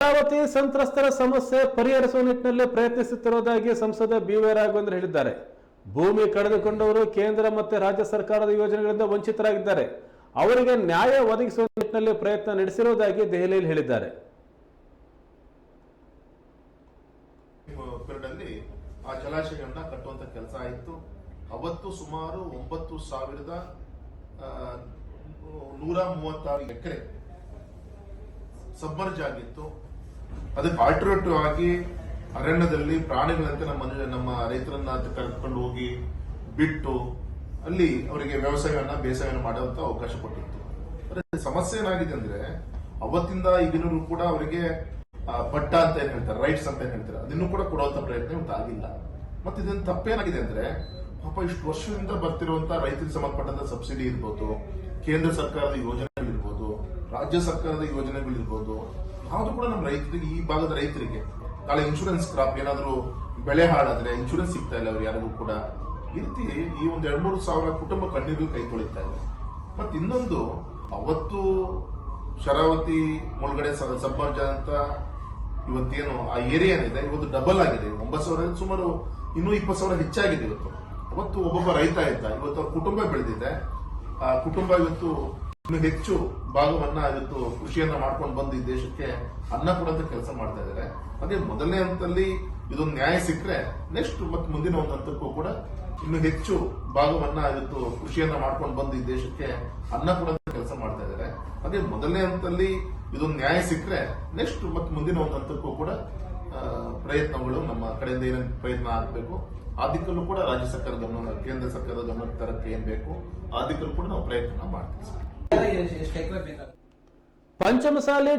ಶರಾವತಿ ಸಂತ್ರಸ್ತರ ಸಮಸ್ಯೆ ಪರಿಹರಿಸುವ ನಿಟ್ಟಿನಲ್ಲಿ ಪ್ರಯತ್ನಿಸುತ್ತಿರುವುದಾಗಿ ಸಂಸದ ಬಿ ವೈ ರಾಘವೇಂದ್ರ ಹೇಳಿದ್ದಾರೆ. ಭೂಮಿ ಕಳೆದುಕೊಂಡವರು ಕೇಂದ್ರ ಮತ್ತೆ ರಾಜ್ಯ ಸರ್ಕಾರದ ಯೋಜನೆಗಳಿಂದ ವಂಚಿತರಾಗಿದ್ದಾರೆ. ಅವರಿಗೆ ನ್ಯಾಯ ಒದಗಿಸುವ ನಿಟ್ಟಿನಲ್ಲಿ ಪ್ರಯತ್ನ ನಡೆಸಿರುವುದಾಗಿ ದೆಹಲಿಯಲ್ಲಿ ಹೇಳಿದ್ದಾರೆ. ಆ ಜಲಾಶಯಗಳನ್ನ ಕಟ್ಟುವಂತ ಕೆಲಸ ಆಯಿತು. ಅವತ್ತು ಸುಮಾರು ಒಂಬತ್ತು ಸಾವಿರದ ನೂರ ಮೂವತ್ತಾರು ಎಕರೆ ಸಬ್ಮರ್ಜ್ ಆಗಿತ್ತು. ಅದಕ್ಕೆ ಆಲ್ಟರ್ನೇಟಿವ್ ಆಗಿ ಅರಣ್ಯದಲ್ಲಿ ಪ್ರಾಣಿಗಳಂತೆ ನಮ್ಮ ನಮ್ಮ ರೈತರನ್ನ ಕರೆದುಕೊಂಡು ಹೋಗಿ ಬಿಟ್ಟು ಅಲ್ಲಿ ಅವರಿಗೆ ವ್ಯವಸಾಯವನ್ನ, ಬೇಸಾಯವನ್ನು ಮಾಡುವಂತ ಅವಕಾಶ ಕೊಟ್ಟಿತ್ತು. ಸಮಸ್ಯೆ ಏನಾಗಿದೆ ಅಂದ್ರೆ ಅವತ್ತಿಂದ ಈಗಿನೂ ಕೂಡ ಅವರಿಗೆ ಪಟ್ಟ ಅಂತ ಏನ್ ಹೇಳ್ತಾರೆ ರೈಟ್ಸ್ ಅಂತ ಏನ್ ಹೇಳ್ತಾರೆ, ಅದನ್ನು ಕೂಡ ಕೊಡುವಂತ ಪ್ರಯತ್ನ ಇವತ್ತು ಆಗಿಲ್ಲ. ಮತ್ತೆ ಇದನ್ನ ತಪ್ಪೇನಾಗಿದೆ ಅಂದ್ರೆ ಪಾಪ ಇಷ್ಟು ವರ್ಷದಿಂದ ಬರ್ತಿರುವಂತ ರೈತರಿಗೆ ಸಂಬಂಧಪಟ್ಟಂತ ಸಬ್ಸಿಡಿ ಇರ್ಬೋದು, ಕೇಂದ್ರ ಸರ್ಕಾರದ ಯೋಜನೆಗಳಿರ್ಬೋದು ರಾಜ್ಯ ಸರ್ಕಾರದ ಯೋಜನೆಗಳಿರ್ಬೋದು, ಯಾವುದು ಕೂಡ ನಮ್ಮ ರೈತರಿಗೆ, ಈ ಭಾಗದ ರೈತರಿಗೆ, ನಾಳೆ ಇನ್ಶೂರೆನ್ಸ್ ಕ್ರಾಪ್ ಏನಾದರೂ ಬೆಳೆ ಹಾಳಾದ್ರೆ ಇನ್ಶೂರೆನ್ಸ್ ಸಿಗ್ತಾ ಇಲ್ಲ ಅವ್ರು ಯಾರಿಗೂ ಕೂಡ. ಈ ರೀತಿ ಈ ಒಂದು ಎರಡು ಮೂರು ಸಾವಿರ ಕುಟುಂಬ ಕಣ್ಣೀರು ಕೈ ಇದೆ. ಮತ್ತೆ ಇನ್ನೊಂದು, ಅವತ್ತು ಶರಾವತಿ ಮುಳುಗಡೆ ಸಬ್ಬರ್ಜ ಅಂತ ಇವತ್ತೇನು ಆ ಏರಿಯಾ ಇದೆ ಇವತ್ತು ಡಬಲ್ ಆಗಿದೆ. ಒಂಬತ್ತು ಸಾವಿರ ಸುಮಾರು ಇನ್ನೂ ಇಪ್ಪತ್ತು ಸಾವಿರ ಹೆಚ್ಚಾಗಿದೆ ಇವತ್ತು. ಅವತ್ತು ಒಬ್ಬೊಬ್ಬ ರೈತ ಇದ್ದ, ಇವತ್ತು ಕುಟುಂಬ ಬೆಳೆದಿದೆ. ಆ ಕುಟುಂಬ ಇವತ್ತು ಇನ್ನು ಹೆಚ್ಚು ಭಾಗವನ್ನ ಇವತ್ತು ಕೃಷಿಯನ್ನ ಮಾಡ್ಕೊಂಡು ಬಂದು ಈ ದೇಶಕ್ಕೆ ಅನ್ನ ಕೊಡುವಂತ ಕೆಲಸ ಮಾಡ್ತಾ ಇದ್ದಾರೆ ಅದೇ ಮೊದಲನೇ ಹಂತದಲ್ಲಿ ಇದೊಂದು ನ್ಯಾಯ ಸಿಕ್ಕರೆ ನೆಕ್ಸ್ಟ್ ಮತ್ತೆ ಮುಂದಿನ ಒಂದು ಹಂತಕ್ಕೂ ಕೂಡ ಇನ್ನು ಹೆಚ್ಚು ಭಾಗವನ್ನ ಇವತ್ತು ಕೃಷಿಯನ್ನ ಮಾಡ್ಕೊಂಡು ಬಂದು ಈ ದೇಶಕ್ಕೆ ಅನ್ನ ಕೊಡುವಂತ ಕೆಲಸ ಮಾಡ್ತಾ ಇದ್ದಾರೆ ಅದೇ ಮೊದಲನೇ ಹಂತದಲ್ಲಿ ಇದೊಂದು ನ್ಯಾಯ ಸಿಕ್ಕರೆ ನೆಕ್ಸ್ಟ್ ಮತ್ತೆ ಮುಂದಿನ ಒಂದು ಹಂತಕ್ಕೂ ಕೂಡ ಪ್ರಯತ್ನಗಳು ನಮ್ಮ ಕಡೆಯಿಂದ ಏನೇನು ಪ್ರಯತ್ನ ಆಗಬೇಕು. ಆ ಕೂಡ ರಾಜ್ಯ ಸರ್ಕಾರ ಗಮನ ಕೇಂದ್ರ ಸರ್ಕಾರದ ಗಮನಕ್ಕೆ ತರಕ್ಕೆ ಏನ್ ಬೇಕು ಆ ಕೂಡ ನಾವು ಪ್ರಯತ್ನ ಮಾಡ್ತೀವಿ పంచమసాలే